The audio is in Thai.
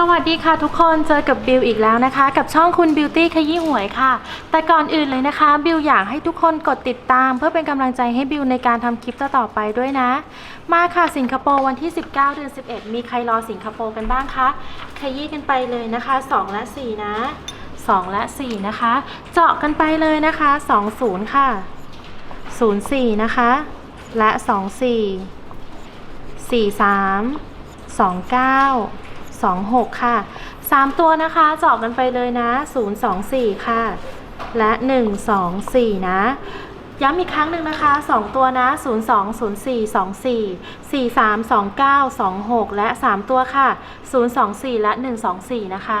สวัสดีค่ะทุกคนเจอกับบิวอีกแล้วนะคะ กับช่องคุณบิวตี้ขยี้หวยค่ะ แต่ก่อนอื่นเลยนะคะ บิวอยากให้ทุกคนกดติดตาม เพื่อเป็นกำลังใจให้บิวในการทำคลิปต่อๆไปด้วยนะ มาค่ะสิงคโปร์วันที่ 19 เดือน 11 มีใครรอสิงคโปร์กันบ้างคะขยี้กันไปเลยนะคะ 2 และ 4 นะ 2 และ 4 นะคะ เจาะกันไปเลยนะคะ 20 ค่ะ 04 นะคะ และ 24 43 29 26 ค่ะ 3 ตัวนะคะเจาะกันไปเลยนะ 024 ค่ะ และ 124 นะย้ำอีกครั้งหนึ่งนะคะ 2 ตัวนะ 02 04 24 43 29 26 และ 3 ตัวค่ะ 024 และ 124 นะคะ